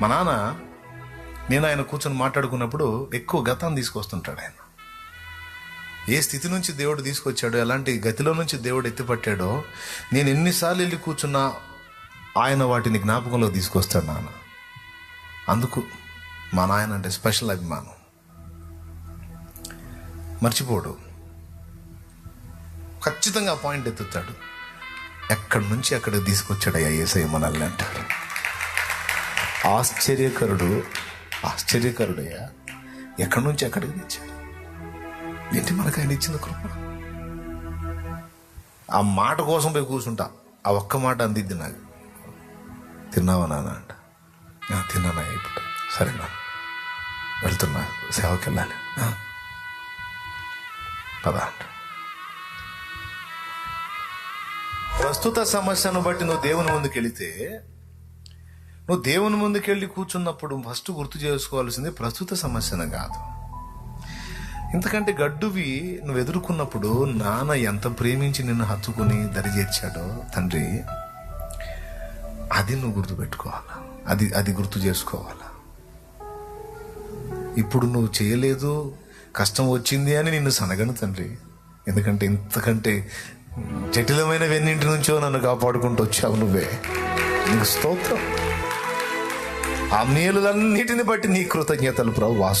మా నాన్న నేను ఆయన కూర్చొని మాట్లాడుకున్నప్పుడు ఎక్కువ గతాన్ని తీసుకొస్తుంటాడు ఆయన. ఏ స్థితి నుంచి దేవుడు తీసుకొచ్చాడో ఎలాంటి గతిలో నుంచి దేవుడు ఎత్తిపట్టాడో నేను ఎన్నిసార్లు వెళ్ళి కూర్చున్నా ఆయన వాటిని జ్ఞాపకంలో తీసుకొస్తాడు నాన్న. అందుకు మా నాయన అంటే స్పెషల్ అభిమానం. మర్చిపోడు. ఖచ్చితంగా పాయింట్ ఎత్తుతాడు. ఎక్కడి నుంచి అక్కడికి తీసుకొచ్చాడయ్యా ఏసై మనల్ని అంటాడు. ఆశ్చర్యకరుడు ఆశ్చర్యకరుడయ్యా. ఎక్కడి నుంచి ఎక్కడికి తెచ్చాడు? ఏంటి మనకు ఆయన ఇచ్చిన కృప? ఆ మాట కోసం పోయి కూర్చుంటా. ఆ ఒక్క మాట అందిద్ది నాకు. తిన్నావా నాన్న అంట. తిన్నానా ఇప్పుడు. సరే వెళ్తున్నా. సేవకి వెళ్ళాలి. పదా అంట. ప్రస్తుత సమస్యను బట్టి నువ్వు దేవుని ముందుకు వెళితే నువ్వు దేవుని ముందుకెళ్ళి కూర్చున్నప్పుడు ఫస్ట్ గుర్తు చేసుకోవాల్సింది ప్రస్తుత సమస్యను కాదు. ఇంతకంటే గడ్డువి నువ్వు ఎదుర్కొన్నప్పుడు నాన్న ఎంత ప్రేమించి నిన్ను హత్తుకుని దరిచేర్చాడో తండ్రి అది నువ్వు గుర్తుపెట్టుకోవాలా? అది అది గుర్తు చేసుకోవాలా? ఇప్పుడు నువ్వు చేయలేదు కష్టం వచ్చింది అని నిన్ను సనగను తండ్రి. ఎందుకంటే ఇంతకంటే జటిలమైన వెన్నింటి నుంచో నన్ను కాపాడుకుంటూ వచ్చావు నువ్వే. నీకు స్తోత్రం. ఆ మేలులన్నిటిని బట్టి నీ కృతజ్ఞతలు ప్రభు ఆ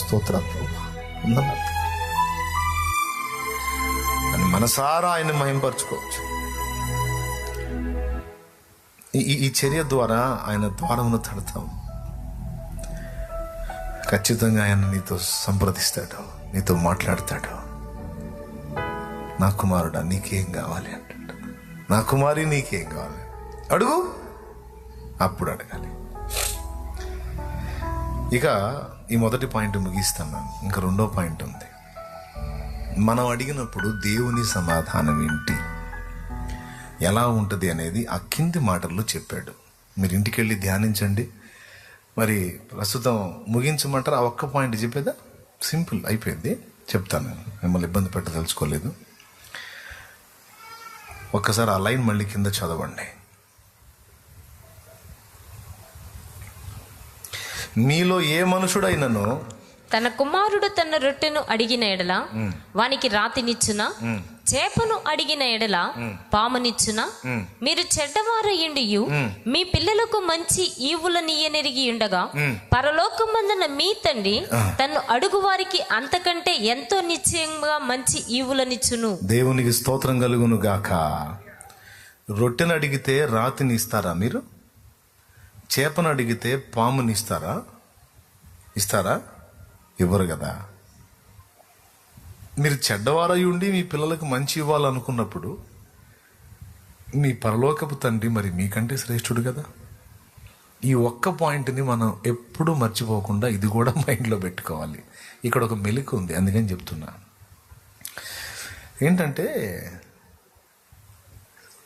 అని మనసారా ఆయన మహింపరచుకోవచ్చు. ఈ- ఈ- ఈ చర్య ద్వారా ఆయన ద్వారమును తడతాం. ఖచ్చితంగా ఆయన నీతో సంప్రదిస్తాడు నీతో మాట్లాడతాడు. నా కుమారుడా నీకేం కావాలి అంటాడు. నా కుమారి నీకేం కావాలి? అడుగు. అప్పుడు అడగాలి. ఇక ఈ మొదటి పాయింట్ ముగిస్తాను. ఇంకా రెండో పాయింట్ ఉంది. మనం అడిగినప్పుడు దేవుని సమాధానం ఏంటి? ఎలా ఉంటుంది అనేది ఆ కింది మాటల్లో చెప్పాడు. మీరు ఇంటికి వెళ్ళి ధ్యానించండి. మరి ప్రస్తుతం ముగించమంటారు? ఆ ఒక్క పాయింట్ చెప్పేదా? సింపుల్ అయిపోయింది. చెప్తాను. నేను. మిమ్మల్ని ఇబ్బంది పెట్టదలుచుకోలేదు. ఒక్కసారి ఆ లైన్ మళ్ళీ కింద చదవండి. మీలో ఏ మనుషుడైనను? తన కుమారుడు తన రొట్టెను అడిగిన ఎడల వానికి రాతినిచ్చునా? చేపను అడిగిన ఎడల పామునిచ్చునా? మీరు చెడ్డవారయ్యుండియు మీ. పిల్లలకు మంచి ఈవులనియనెరిగి ఉండగా పరలోకమందున మీ తండ్రి తన్ను అడుగు వారికి అంతకంటే ఎంతో నిశ్చయంగా మంచి ఈవులనిచ్చును. దేవునికి స్తోత్రం కలుగును గాక రొట్టెను అడిగితే రాతిని ఇస్తారా మీరు? చేపను అడిగితే పాముని ఇస్తారా? ఇస్తారా? ఇవ్వరు కదా. మీరు చెడ్డవారై ఉండి మీ పిల్లలకు మంచి ఇవ్వాలనుకున్నప్పుడు మీ పరలోకపు తండ్రి మరి మీకంటే శ్రేష్ఠుడు కదా. ఈ ఒక్క పాయింట్ని మనం ఎప్పుడూ మర్చిపోకుండా ఇది కూడా మైండ్లో పెట్టుకోవాలి. ఇక్కడ ఒక మెలిక ఉంది అందుకని చెప్తున్నా. ఏంటంటే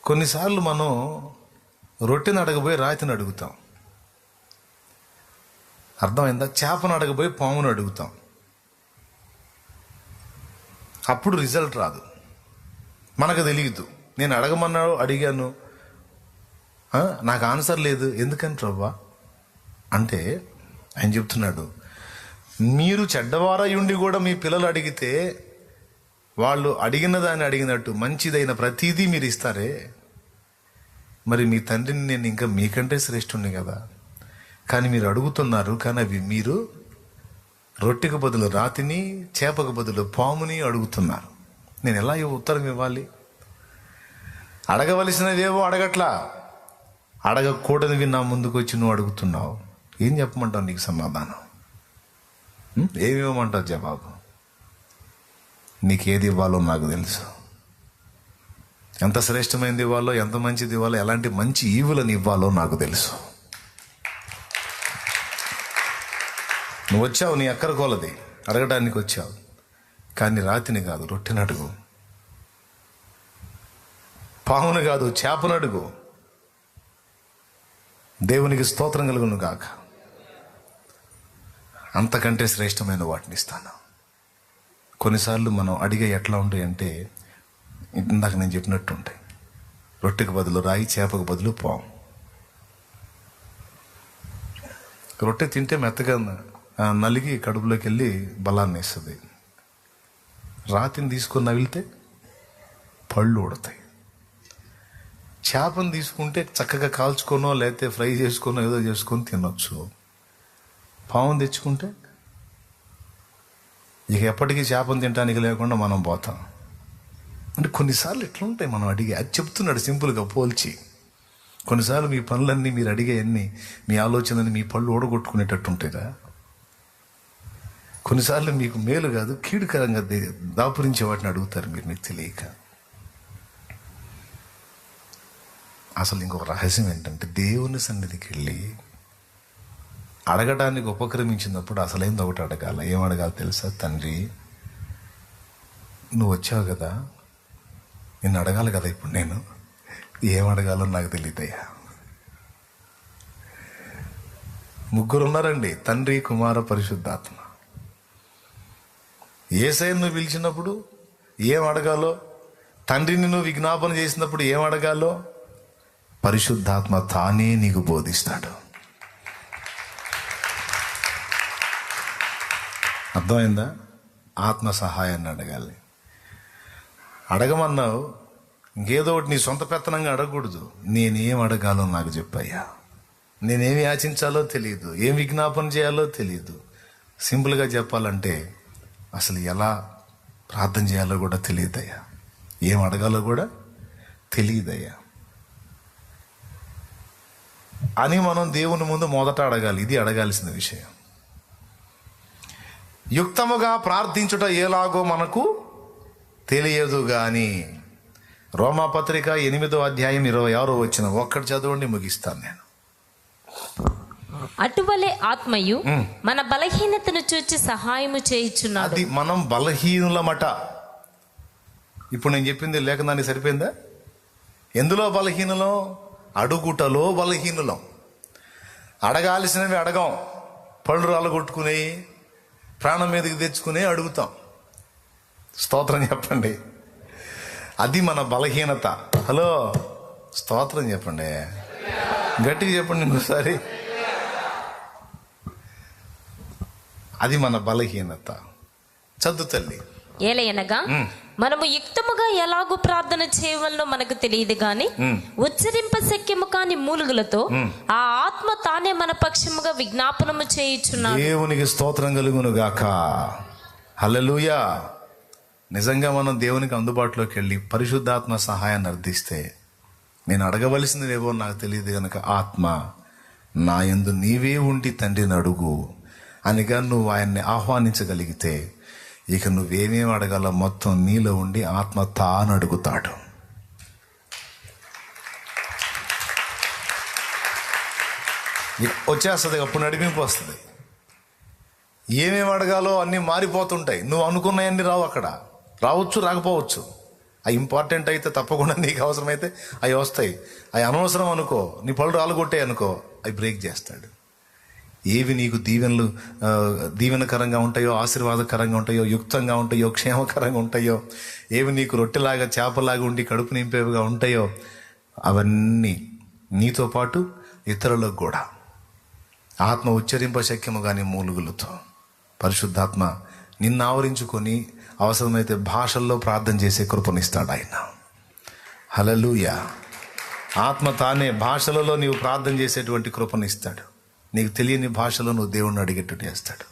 కొన్నిసార్లు మనం రొట్టెని అడగబోయి రాతిని అడుగుతాం. అర్థమైందా? చేపను అడగబోయి పామును అడుగుతాం. అప్పుడు రిజల్ట్ రాదు. మనకు తెలియదు నేను అడగమన్నాడు అడిగాను. నాకు ఆన్సర్ లేదు. ఎందుకని ప్రభా? అంటే ఆయన చెప్తున్నాడు మీరు చెడ్డవారై ఉండి కూడా మీ పిల్లలు అడిగితే వాళ్ళు అడిగిన దాన్ని అడిగినట్టు మంచిదైన ప్రతిదీ మీరు ఇస్తారే? మరి మీ తండ్రిని నేను ఇంకా మీకంటే శ్రేష్ఠుణ్ణి కదా? కానీ మీరు అడుగుతున్నారు కానీ అవి మీరు రొట్టెకు బదులు రాతిని చేపకు బదులు పాముని అడుగుతున్నారు. నేను ఎలా ఉత్తరం ఇవ్వాలి? అడగవలసినవేవో అడగట్లా. అడగకూడనివి నా ముందుకు వచ్చి నువ్వు అడుగుతున్నావు. ఏం చెప్పమంటావు నీకు సమాధానం? ఉం? ఏమి ఇవ్వమంటావు జవాబు? నీకు ఏది ఇవ్వాలో నాకు తెలుసు. ఎంత శ్రేష్టమైనది ఇవ్వాలో ఎంత మంచిది ఇవ్వాలో ఎలాంటి మంచి ఈవులను ఇవ్వాలో నాకు తెలుసు. నువ్వు వచ్చావు నీ అక్కర కోలది. అడగడానికి వచ్చావు. కానీ రాతిని కాదు రొట్టెనడుగు పామును కాదు చేపను అడుగు. దేవునికి స్తోత్రం కలుగును గాక. అంతకంటే శ్రేష్టమైన వాటిని ఇస్తాను. కొన్నిసార్లు మనం అడిగే ఎట్లా ఉంటాయి అంటే ఇందాక నేను చెప్పినట్టు ఉంటాయి రొట్టెకు బదులు రాయి చేపకు బదులు పాము. రొట్టె తింటే మెత్తగా నలిగి కడుపులోకి వెళ్ళి బలాన్ని ఇస్తుంది రాతిని తీసుకొని నవిలితే పళ్ళు ఉడతాయి చేపను తీసుకుంటే చక్కగా కాల్చుకోనో లేకపోతే ఫ్రై చేసుకొనో ఏదో చేసుకొని తినొచ్చు. పావును తెచ్చుకుంటే ఇక ఎప్పటికీ చేపను తినడానికి లేకుండా మనం పోతాం. అంటే కొన్నిసార్లు ఎట్లుంటాయి మనం అడిగే అది చెప్తున్నాడు సింపుల్గా పోల్చి. కొన్నిసార్లు మీ పనులన్నీ మీరు అడిగే అన్ని మీ ఆలోచనని మీ పళ్ళు ఓడగొట్టుకునేటట్టు ఉంటాయిరా కొన్నిసార్లు మీకు మేలు కాదు కీడుకరంగా దే- దాపురించే వాటిని అడుగుతారు మీరు మీకు తెలియక. అసలు ఇంకొక రహస్యం ఏంటంటే దేవుని సన్నిధికి వెళ్ళి అడగడానికి ఉపక్రమించినప్పుడు అసలేంది ఒకటి అడగాల? ఏం అడగాలి తెలుసా? తండ్రి నువ్వు వచ్చావు కదా నిన్ను అడగాలి కదా ఇప్పుడు నేను? ఏం అడగాలో నాకు తెలియదయ్యా ముగ్గురు ఉన్నారండి తండ్రి కుమార పరిశుద్ధాత్మ. ఏసైను పిలిచినప్పుడు ఏం అడగాలో? తండ్రిని నువ్వు విజ్ఞాపన చేసినప్పుడు ఏం అడగాలో? పరిశుద్ధాత్మ తానే నీకు బోధిస్తాడు. అర్థమైందా? ఆత్మ సహాయాన్ని అడగాలి. అడగమన్నావు ఇంకేదో ఒకటి నీ సొంత పెత్తనంగా అడగకూడదు. నేనేం అడగాలో నాకు చెప్పయ్యా. నేనేమి యాచించాలో తెలియదు ఏం విజ్ఞాపన చేయాలో తెలియదు సింపుల్గా చెప్పాలంటే అసలు ఎలా ప్రార్థన చేయాలో కూడా తెలియదయ్యా. ఏం అడగాలో కూడా తెలియదయ్యా. అని మనం దేవుని ముందు మొదట అడగాలి. ఇది అడగాల్సిన విషయం. యుక్తముగా ప్రార్థించుట ఎలాగో మనకు తెలియదు కానీ రోమాపత్రిక ఎనిమిదో అధ్యాయం ఇరవై ఆరో వచ్చిన ఒక్కటి చదవండి ముగిస్తాను నేను. అటువలే ఆత్మయు మన బలహీనతను చూచి సహాయము చేయుచున్నాడు. అది మనం బలహీనులమట. ఇప్పుడు నేను చెప్పింది లేఖనానికి సరిపోయిందా? ఎందులో బలహీనులం? అడుగుటలో బలహీనులం. అడగాల్సినవి అడగం. పళ్ళు రాలగొట్టుకుని ప్రాణం మీదకి తెచ్చుకుని అడుగుతాం. స్తోత్రం చెప్పండి. అది మన బలహీనత. హలో స్తోత్రం చెప్పండి. గట్టిగా చెప్పండి ఇంకోసారి. అది మన బలహీనత. చదువు తల్లి. ఏలయనగా మనము యుక్తముగా ఎలాగూ ప్రార్థన చేయవలనో మనకు తెలియదు గాని ఉచ్చరింప శక్యము కాని మూలుగులతో ఆ ఆత్మ తానే మన పక్షముగా విజ్ఞాపనము చేయుచున్నాడు. దేవునికి స్తోత్రం కలుగును గాక. హల్లెలూయా. నిజంగా మనం దేవునికి అందుబాటులోకి వెళ్ళి పరిశుద్ధాత్మ సహాయాన్ని అర్థిస్తే నేను అడగవలసినవేవో నాకు తెలియదు గనక ఆత్మ నా యందు నీవే ఉండి తండ్రిని అడుగు. అనగా నువ్వు ఆయన్ని ఆహ్వానించగలిగితే ఇక నువ్వేమేమి అడగాలో మొత్తం నీలో ఉండి ఆత్మ తాను అడుగుతాడు. వచ్చేస్తుంది అప్పుడు నడిపింపు వస్తుంది. ఏమేమి అడగాలో అన్నీ మారిపోతుంటాయి. నువ్వు అనుకున్నాయన్నీ రావు అక్కడ. రావచ్చు రాకపోవచ్చు. అవి ఇంపార్టెంట్ అయితే తప్పకుండా నీకు అవసరమైతే అవి వస్తాయి. అవి అనవసరం అనుకో. నీ పళ్ళు రాలుగొట్టాయి అనుకో అవి బ్రేక్ చేస్తాడు. ఏవి నీకు దీవెనలు దీవెనకరంగా ఉంటాయో ఆశీర్వాదకరంగా ఉంటాయో యుక్తంగా ఉంటాయో క్షేమకరంగా ఉంటాయో ఏవి నీకు రొట్టెలాగా చేపలాగా ఉండి కడుపు నింపేవిగా ఉంటాయో అవన్నీ నీతో పాటు ఇతరులకు కూడా. ఆత్మ ఉచ్చరింప శక్యము కానీ మూలుగులతో. పరిశుద్ధాత్మ నిన్ను ఆవరించుకొని అవసరమైతే భాషల్లో ప్రార్థన చేసే కృపనిస్తాడు ఆయన. హలలుయ ఆత్మ తానే భాషలలో నీవు ప్రార్థన చేసేటువంటి కృపనిస్తాడు. నీకు తెలియని భాషలో నువ్వు దేవుణ్ణి అడిగేటట్టు చేస్తాడు.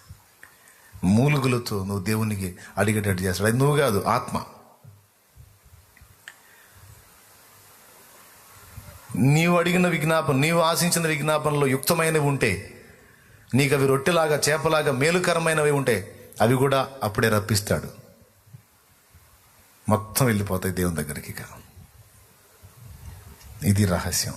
మూలుగులతో నువ్వు దేవునికి అడిగేటట్టు చేస్తాడు. అది నువ్వు కాదు ఆత్మ. నీవు అడిగిన విజ్ఞాపన నీవు ఆశించిన విజ్ఞాపనలో యుక్తమైనవి ఉంటే నీకు అవి రొట్టెలాగా చేపలాగా మేలుకరమైనవి ఉంటే అవి కూడా అప్పుడే రప్పిస్తాడు. మొత్తం వెళ్ళిపోతాయి దేవుని దగ్గరికి ఇక. ఇది రహస్యం.